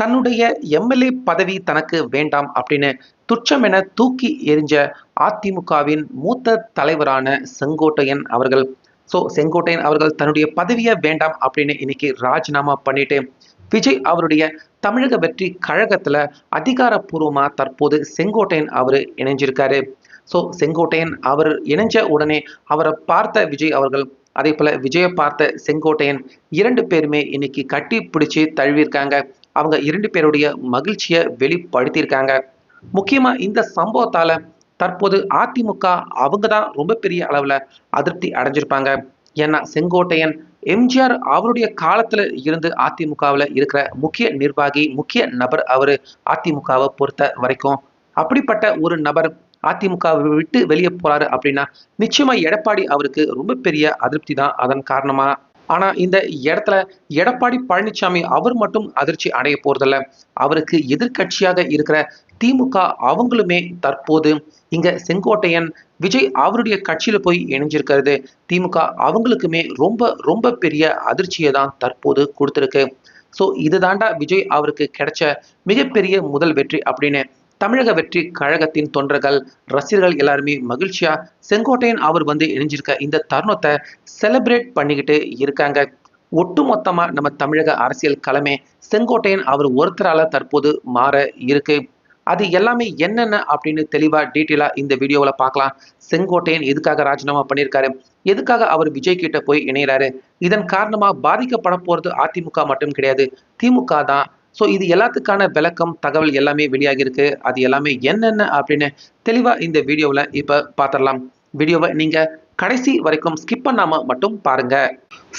தன்னுடைய எம்எல்ஏ பதவி தனக்கு வேண்டாம் அப்படின்னு துச்சம் என தூக்கி எறிஞ்ச அதிமுகவின் மூத்த தலைவரான செங்கோட்டையன் அவர்கள். ஸோ செங்கோட்டையன் அவர்கள் தன்னுடைய பதவியை வேண்டாம் அப்படின்னு இன்னைக்கு ராஜினாமா பண்ணிட்டு விஜய் அவருடைய தமிழக வெற்றி கழகத்துல அதிகாரப்பூர்வமாக தற்போது செங்கோட்டையன் அவர் இணைஞ்சிருக்காரு. ஸோ செங்கோட்டையன் அவர் இணைஞ்ச உடனே அவரை பார்த்த விஜய் அவர்கள் அதே போல விஜயை பார்த்த செங்கோட்டையன் இரண்டு பேருமே இன்னைக்கு கட்டி பிடிச்சி தழுவியிருக்காங்க. அவங்க இரண்டு பேருடைய மகிழ்ச்சியை வெளிப்படுத்தியிருக்காங்க. முக்கியமாக இந்த சம்பவத்தால் தற்போது அதிமுக அவங்க தான் ரொம்ப பெரிய அளவில் அதிருப்தி அடைஞ்சிருப்பாங்க. ஏன்னா செங்கோட்டையன் எம்ஜிஆர் அவருடைய காலத்தில் இருந்து அதிமுகவில் இருக்கிற முக்கிய நிர்வாகி முக்கிய நபர் அவர் அதிமுகவை பொறுத்த வரைக்கும். அப்படிப்பட்ட ஒரு நபர் அதிமுகவை விட்டு வெளியே போறாரு அப்படின்னா நிச்சயமா எடப்பாடி அவருக்கு ரொம்ப பெரிய அதிருப்தி தான் அதன் காரணமாக ஆனா இந்த இடத்துல எடப்பாடி பழனிசாமி அவர் மட்டும் அதிர்ச்சி அடைய போறதில்ல. அவருக்கு எதிர்க்கட்சியாக இருக்கிற திமுக அவங்களுமே தற்போது இங்க செங்கோட்டையன் விஜய் அவருடைய கட்சியில போய் இணைஞ்சிருக்கிறது. திமுக அவங்களுக்குமே ரொம்ப ரொம்ப பெரிய அதிர்ச்சியை தான் தற்போது கொடுத்துருக்கு. ஸோ இதுதாண்டா விஜய் அவருக்கு கிடைச்ச மிகப்பெரிய முதல் வெற்றி அப்படின்னு தமிழக வெற்றி கழகத்தின் தொண்டர்கள் ரசிகர்கள் எல்லாருமே மகிழ்ச்சியா செங்கோட்டையன் அவர் வந்து இணைஞ்சிருக்க இந்த தருணத்தை செலிப்ரேட் பண்ணிக்கிட்டு இருக்காங்க. ஒட்டுமொத்தமா நம்ம தமிழக அரசியல் களமே செங்கோட்டையன் அவர் ஒருத்தரால தற்போது மாற இருக்கு. அது எல்லாமே என்னென்ன அப்படின்னு தெளிவா டீட்டெயிலா இந்த வீடியோவில் பார்க்கலாம். செங்கோட்டையன் எதுக்காக ராஜினாமா பண்ணியிருக்காரு? எதுக்காக அவர் விஜய் கிட்ட போய் இணைகிறாரு இதன் காரணமா பாதிக்கப்பட போறது அதிமுக மட்டும் கிடையாது. திமுக தான் ஸோ இது எல்லாத்துக்கான விளக்கம் தகவல் எல்லாமே வெளியாகிருக்கு அது எல்லாமே என்னென்ன அப்படின்னு தெளிவா இந்த வீடியோவில் இப்போ பார்த்துடலாம் வீடியோவை நீங்க கடைசி வரைக்கும் ஸ்கிப் பண்ணாம மட்டும் பாருங்க.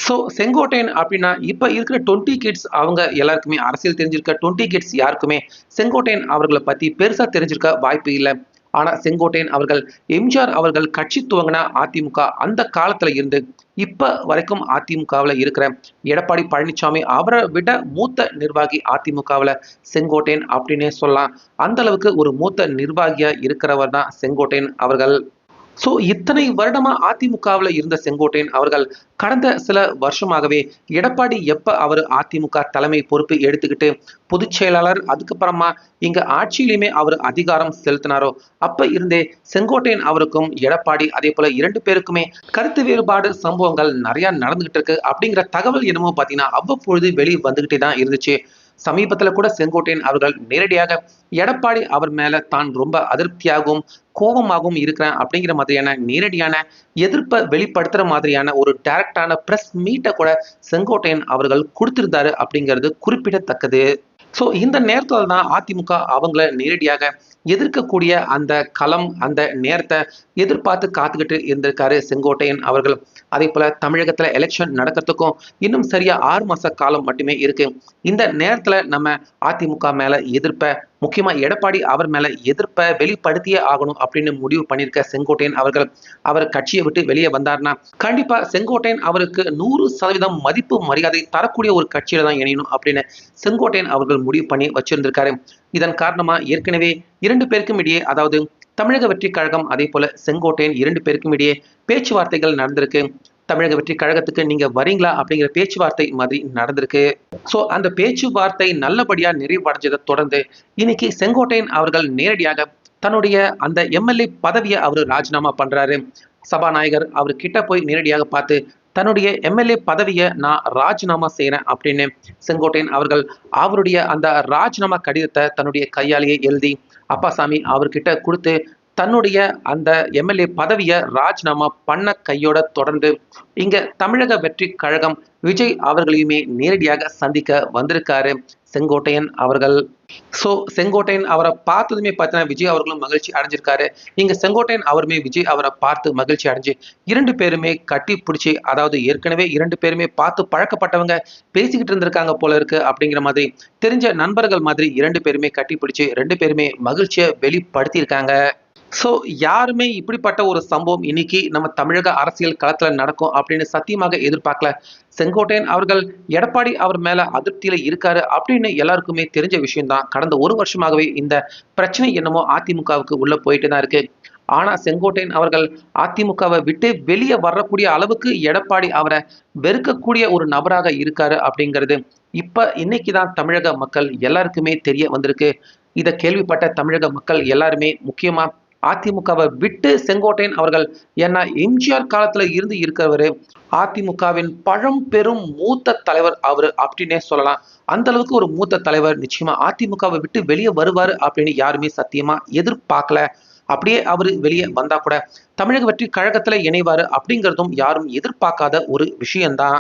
ஸோ செங்கோட்டையன் அப்படின்னா இப்போ இருக்கிற டுவெண்ட்டி கிட்ஸ் அவங்க எல்லாருக்குமே அரசியல் தெரிஞ்சிருக்க டுவெண்ட்டி கிட்ஸ் யாருக்குமே செங்கோட்டையன் அவர்களை பத்தி பெருசா தெரிஞ்சிருக்க வாய்ப்பு இல்லை. ஆனா செங்கோட்டையன் அவர்கள் எம்ஜிஆர் அவர்கள் கட்சி துவங்கின அதிமுக அந்த காலத்துல இருந்து இப்ப வரைக்கும் அதிமுகவில் இருக்கிற எடப்பாடி பழனிசாமி அவரை விட மூத்த நிர்வாகி அதிமுகவில் செங்கோட்டையன் அப்படின்னே சொல்லலாம். அந்த அளவுக்கு ஒரு மூத்த நிர்வாகியா இருக்கிறவர் தான் செங்கோட்டையன் அவர்கள். ஸோ இத்தனை வருடமா அதிமுகவில் இருந்த செங்கோட்டையன் அவர்கள் கடந்த சில வருஷமாகவே எடப்பாடி எப்ப அவர் அதிமுக தலைமை பொறுப்பு எடுத்துக்கிட்டு பொதுச் செயலாளர் அதுக்கப்புறமா இங்க ஆட்சியிலுமே அவர் அதிகாரம் செலுத்தினாரோ அப்ப இருந்தே செங்கோட்டையன் அவருக்கும் எடப்பாடி அதே போல இரண்டு பேருக்குமே கருத்து வேறுபாடு சம்பவங்கள் நிறைய நடந்துகிட்டு இருக்கு. அப்படிங்கிற தகவல் என்னமோ பாத்தீங்கன்னா அவ்வப்பொழுது வெளியே வந்துகிட்டே தான் இருந்துச்சு. சமீபத்துல கூட செங்கோட்டையன் அவர்கள் நேரடியாக எடப்பாடி அவர் மேல தான் ரொம்ப அதிருப்தியாகவும் கோபமாகவும் இருக்கிறேன் அப்படிங்கிற மாதிரியான நேரடியான எதிர்ப்பை வெளிப்படுத்துற மாதிரியான ஒரு டைரக்டான பிரஸ் மீட்டை கூட செங்கோட்டையன் அவர்கள் கொடுத்திருந்தாரு அப்படிங்கிறது குறிப்பிடத்தக்கது. ஸோ இந்த நேரத்தில் தான் அதிமுக அவங்கள நேரடியாக எதிர்க்கக்கூடிய அந்த களம் அந்த நேரத்தை எதிர்பார்த்து காத்துக்கிட்டு இருந்திருக்காரு செங்கோட்டையன் அவர்கள். அதே போல தமிழகத்துல எலெக்ஷன் நடக்கிறதுக்கும் இன்னும் சரியா ஆறு மாச காலம் மட்டுமே இருக்கு. இந்த நேரத்துல நம்ம அதிமுக மேல எதிர்ப்பை முக்கியமா எடப்பாடி அவர் மேல எதிர்ப்பை வெளிப்படுத்தியே ஆகணும் அப்படின்னு முடிவு பண்ணியிருக்க செங்கோட்டையன் அவர்கள். அவர் கட்சியை விட்டு வெளியே வந்தார்னா கண்டிப்பா செங்கோட்டையன் அவருக்கு நூறு சதவீதம் மதிப்பு மரியாதை தரக்கூடிய ஒரு கட்சியில தான் இணையணும் அப்படின்னு செங்கோட்டையன் அவர்கள் முடிவு பண்ணி வச்சிருந்திருக்காரு. இதன் காரணமா ஏற்கனவே இரண்டு பேருக்கும் இடையே அதாவது தமிழக வெற்றி கழகம் அதே போல செங்கோட்டையன் இரண்டு பேருக்கும் இடையே பேச்சுவார்த்தைகள் நடந்திருக்கு. தமிழக வெற்றி கழகத்துக்கு நீங்க வரீங்களா அப்படிங்கிற பேச்சுவார்த்தை மாதிரி நடந்திருக்கு. ஸோ அந்த பேச்சுவார்த்தை நல்லபடியா நிறைவடைஞ்சதை தொடர்ந்து இன்னைக்கு செங்கோட்டையன் அவர்கள் நேரடியாக தன்னுடைய அந்த எம்எல்ஏ பதவியை அவர் ராஜினாமா பண்றாரு. சபாநாயகர் அவர் கிட்ட போய் நேரடியாக பார்த்து தன்னுடைய எம்எல்ஏ பதவியை நான் ராஜினாமா செய்கிறேன் அப்படின்னு செங்கோட்டையன் அவர்கள் அவருடைய அந்த ராஜினாமா கடிதத்தை தன்னுடைய கையாலேயே எழுதி அப்பாசாமி அவர்கிட்ட கொடுத்து தன்னுடைய அந்த எம்எல்ஏ பதவியை ராஜினாமா பண்ண கையோட தொடர்ந்து இங்க தமிழக வெற்றி கழகம் விஜய் அவர்களையுமே நேரடியாக சந்திக்க வந்திருக்காரு செங்கோட்டையன் அவர்கள். ஸோ செங்கோட்டையன் அவரை பார்த்ததுமே பார்த்தீங்கன்னா விஜய் அவர்களும் மகிழ்ச்சி அடைஞ்சிருக்காரு. இங்கே செங்கோட்டையன் அவருமே விஜய் அவரை பார்த்து மகிழ்ச்சி அடைஞ்சு இரண்டு பேருமே கட்டி பிடிச்சி அதாவது ஏற்கனவே இரண்டு பேருமே பார்த்து பழக்கப்பட்டவங்க பேசிக்கிட்டு இருந்திருக்காங்க போல இருக்கு அப்படிங்கிற மாதிரி தெரிஞ்ச நண்பர்கள் மாதிரி இரண்டு பேருமே கட்டி பிடிச்சி ரெண்டு பேருமே மகிழ்ச்சியை வெளிப்படுத்தியிருக்காங்க. ஸோ யாருமே இப்படிப்பட்ட ஒரு சம்பவம் இன்னைக்கு நம்ம தமிழக அரசியல் களத்தில் நடக்கும் அப்படின்னு சத்தியமாக எதிர்பார்க்கல. செங்கோட்டையன் அவர்கள் எடப்பாடி அவர் மேல அதிருப்தியில இருக்காரு அப்படின்னு எல்லாருக்குமே தெரிஞ்ச விஷயம்தான். கடந்த ஒரு வருஷமாகவே இந்த பிரச்சனை என்னமோ அதிமுகவுக்கு உள்ள போயிட்டு தான் இருக்கு. ஆனா செங்கோட்டையன் அவர்கள் அதிமுகவை விட்டு வெளியே வரக்கூடிய அளவுக்கு எடப்பாடி அவரை வெறுக்கக்கூடிய ஒரு நபராக இருக்காரு அப்படிங்கிறது இப்ப இன்னைக்கு தான் தமிழக மக்கள் எல்லாருக்குமே தெரிய வந்திருக்கு. இதை கேள்விப்பட்ட தமிழக மக்கள் எல்லாருமே முக்கியமா அதிமுகவை விட்டு செங்கோட்டையன் அவர்கள் ஏன்னா எம்ஜிஆர் காலத்துல இருந்து இருக்கிறவரு அதிமுகவின் பழம் பெரும் மூத்த தலைவர் அவரு அப்படின்னே சொல்லலாம். அந்த அளவுக்கு ஒரு மூத்த தலைவர் நிச்சயமா அதிமுகவை விட்டு வெளியே வருவாரு அப்படின்னு யாருமே சத்தியமா எதிர்பார்க்கல. அப்படியே அவர் வெளியே வந்தா கூட தமிழக வெற்றி கழகத்துல இணைவாரு அப்படிங்கிறதும் யாரும் எதிர்பார்க்காத ஒரு விஷயம்தான்.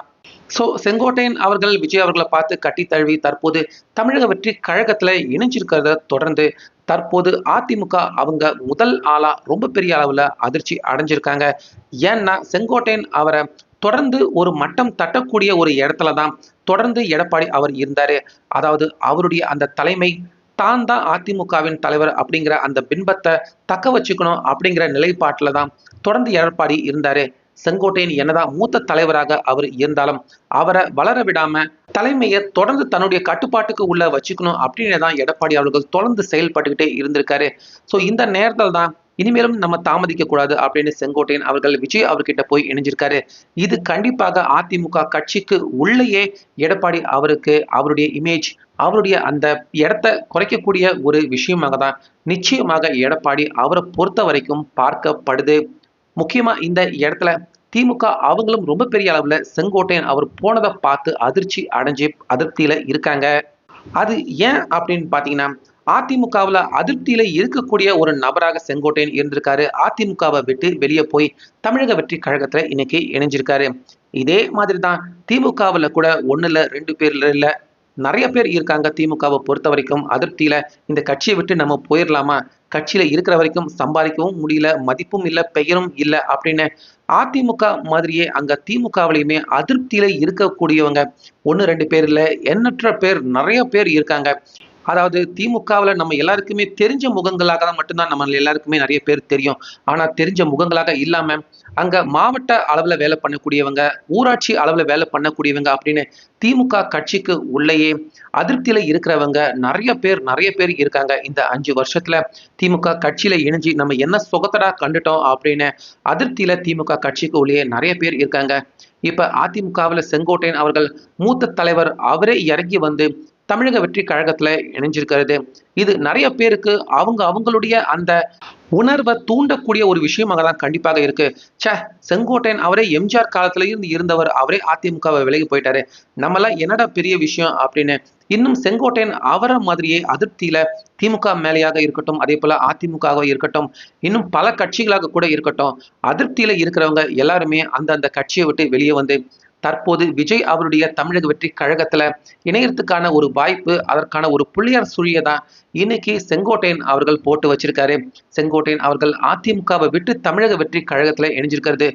ஸோ செங்கோட்டையன் அவர்கள் விஜய் அவர்களை பார்த்து கட்டி தழுவி தற்போது தமிழக வெற்றி கழகத்துல இணைஞ்சிருக்கிறத தொடர்ந்து தற்போது அதிமுக அவங்க முதல் ஆளா ரொம்ப பெரிய அளவுல அதிர்ச்சி அடைஞ்சிருக்காங்க. ஏன்னா செங்கோட்டையன் அவரை தொடர்ந்து ஒரு மட்டம் தட்டக்கூடிய ஒரு இடத்துல தான் தொடர்ந்து எடப்பாடி அவர் இருந்தாரு. அதாவது அவருடைய அந்த தலைமை தான் தான் அதிமுகவின் தலைவர் அப்படிங்கிற அந்த பின்பத்தை தக்க வச்சுக்கணும் அப்படிங்கிற நிலைப்பாட்டில் தான் தொடர்ந்து எடப்பாடி இருந்தாரு. செங்கோட்டையன் என்னதான் மூத்த தலைவராக அவர் இருந்தாலும் அவரை வளர விடாம தலைமையை தொடர்ந்து தன்னுடைய கட்டுப்பாட்டுக்கு உள்ள வச்சுக்கணும் அப்படின்னு தான் எடப்பாடி அவர்கள் தொடர்ந்து செயல்பட்டுக்கிட்டே இருந்திருக்காரு. ஸோ இந்த நேரத்தில் தான் இனிமேலும் நம்ம தாமதிக்க கூடாது அப்படின்னு செங்கோட்டையன் அவர்கள் விஜய் அவர்கிட்ட போய் இணைஞ்சிருக்காரு. இது கண்டிப்பாக அதிமுக கட்சிக்கு உள்ளேயே எடப்பாடி அவருக்கு அவருடைய இமேஜ் அவருடைய அந்த இடத்த குறைக்கக்கூடிய ஒரு விஷயமாக தான் நிச்சயமாக எடப்பாடி அவரை பொறுத்த வரைக்கும் பார்க்கப்படுது. முக்கியமா இந்த இடத்துல திமுக அவங்களும் ரொம்ப பெரிய அளவுல செங்கோட்டையன் அவர் போனதை பார்த்து அதிர்ச்சி அடைஞ்சு அதிருப்தியில இருக்காங்க. அது ஏன் அப்படின்னு பாத்தீங்கன்னா அதிமுகவில் அதிருப்தியில இருக்கக்கூடிய ஒரு நபராக செங்கோட்டையன் இருந்திருக்காரு. அதிமுகவை விட்டு வெளியே போய் தமிழக வெற்றி கழகத்துல இன்னைக்கு இணைஞ்சிருக்காரு. இதே மாதிரி தான் திமுகவில் கூட ஒண்ணுல ரெண்டு பேர்ல இல்ல நிறைய பேர் இருக்காங்க திமுகவை பொறுத்த வரைக்கும். அதிருப்தியில இந்த கட்சியை விட்டு நம்ம போயிடலாமா? கட்சியில இருக்கிற வரைக்கும் சம்பாதிக்கவும் முடியல மதிப்பும் இல்லை பெயரும் இல்லை அப்படின்னு அதிமுக மாதிரியே அங்க திமுகவிலையுமே அதிருப்தியில இருக்கக்கூடியவங்க ஒன்று ரெண்டு பேர் இல்லை எண்ணற்ற பேர் நிறைய பேர் இருக்காங்க. அதாவது திமுகவில் நம்ம எல்லாருக்குமே தெரிஞ்ச முகங்களாக தான் மட்டும்தான் நம்ம எல்லாருக்குமே நிறைய பேர் தெரியும். ஆனால் தெரிஞ்ச முகங்களாக இல்லாமல் அங்கே மாவட்ட அளவில் வேலை பண்ணக்கூடியவங்க ஊராட்சி அளவில் வேலை பண்ணக்கூடியவங்க அப்படின்னு திமுக கட்சிக்கு உள்ளேயே அதிருப்தியில் இருக்கிறவங்க நிறைய பேர் நிறைய பேர் இருக்காங்க. இந்த அஞ்சு வருஷத்தில் திமுக கட்சியில் இணைஞ்சு நம்ம என்ன சுகத்தடா கண்டுட்டோம் அப்படின்னு அதிருப்தியில் திமுக கட்சிக்கு உள்ளேயே நிறைய பேர் இருக்காங்க. இப்போ அதிமுகவில் செங்கோட்டையன் அவர்கள் மூத்த தலைவர் அவரே இறங்கி வந்து தமிழக வெற்றி கழகத்துல இணைஞ்சிருக்கிறது. இது நிறைய பேருக்கு அவங்க அவங்களுடைய அந்த உணர்வை தூண்டக்கூடிய ஒரு விஷயமாக தான் கண்டிப்பாக இருக்கு. சே செங்கோட்டையன் அவரே எம்ஜிஆர் காலத்துல இருந்து இருந்தவர். அவரே அதிமுகவை விலகி போயிட்டாரு. நம்மளாம் என்னடா பெரிய விஷயம் அப்படின்னு. இன்னும் செங்கோட்டையன் அவரை மாதிரியே அதிருப்தியில திமுக மேலேயாக இருக்கட்டும் அதே போல அதிமுகவாக இருக்கட்டும் இன்னும் பல கட்சிகளாக கூட இருக்கட்டும் அதிருப்தியில இருக்கிறவங்க எல்லாருமே அந்தந்த கட்சியை விட்டு வெளியே வந்து தற்போது விஜய் அவருடைய தமிழக வெற்றி கழகத்துல இணையத்துக்கான ஒரு வாய்ப்பு அதற்கான ஒரு புள்ளியார் சுழியை தான் இன்னைக்கு செங்கோட்டையன் அவர்கள் போட்டு வச்சிருக்காரு. செங்கோட்டையன் அவர்கள் அதிமுகவை விட்டு தமிழக வெற்றி கழகத்துல இணைஞ்சிருக்கிறது.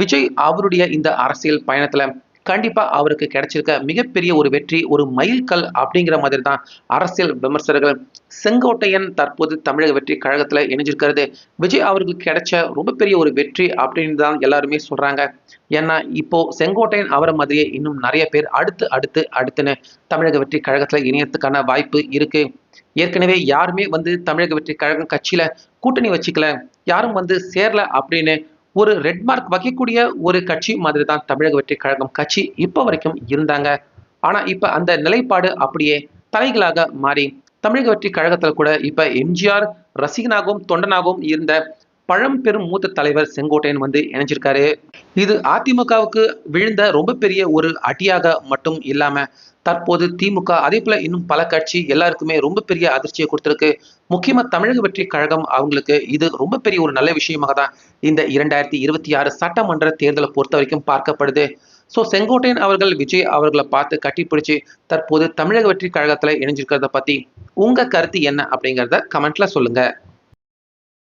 விஜய் அவருடைய இந்த அரசியல் பயணத்துல கண்டிப்பாக அவருக்கு கிடைச்சிருக்க மிகப்பெரிய ஒரு வெற்றி ஒரு மைல்கல் அப்படிங்கிற மாதிரி தான் அரசியல் விமர்சகர்கள் செங்கோட்டையன் தற்போது தமிழக வெற்றி கழகத்தில் இணைஞ்சிருக்கிறது. விஜய் அவர்களுக்கு கிடைச்ச ரொம்ப பெரிய ஒரு வெற்றி அப்படின்னு தான் எல்லாருமே சொல்கிறாங்க ஏன்னா இப்போ செங்கோட்டையன் அவரை மாதிரியே இன்னும் நிறைய பேர் அடுத்து அடுத்து அடுத்துன்னு தமிழக வெற்றி கழகத்தில் இணையத்துக்கான வாய்ப்பு இருக்குது ஏற்கனவே யாருமே வந்து தமிழக வெற்றி கழகம் கட்சியில் கூட்டணி வச்சுக்கல யாரும் வந்து சேரல அப்படின்னு ஒரு ரெட் மார்க் வைக்கக்கூடிய ஒரு கட்சி மாதிரி தான் தமிழக வெற்றி கழகம் கட்சி இப்போ வரைக்கும் இருந்தாங்க. ஆனா இப்ப அந்த நிலைப்பாடு அப்படியே தலைகளாக மாறி தமிழக வெற்றி கழகத்தில் கூட இப்ப எம்ஜிஆர் ரசிகனாகவும் தொண்டனாகவும் இருந்த பழம்பெரும் மூத்த தலைவர் செங்கோட்டையன் வந்து இணைஞ்சிருக்காரு. இது அதிமுகவுக்கு விழுந்த ரொம்ப பெரிய ஒரு அடியாக மட்டும் இல்லாம தற்போது திமுக அதே போல இன்னும் பல கட்சி எல்லாருக்குமே ரொம்ப பெரிய அதிர்ச்சியை கொடுத்திருக்கு. முக்கியமா தமிழக வெற்றி கழகம் அவங்களுக்கு இது ரொம்ப பெரிய ஒரு நல்ல விஷயமாக தான் இந்த இரண்டாயிரத்தி இருபத்தி ஆறு சட்டமன்ற தேர்தலை பொறுத்த வரைக்கும் பார்க்கப்படுது. ஸோ செங்கோட்டையன் அவர்கள் விஜய் அவர்களை பார்த்து கட்டிப்பிடிச்சு தற்போது தமிழக வெற்றி கழகத்துல இணைஞ்சிருக்கிறத பத்தி உங்க கருத்து என்ன அப்படிங்கிறத கமெண்ட்ல சொல்லுங்க.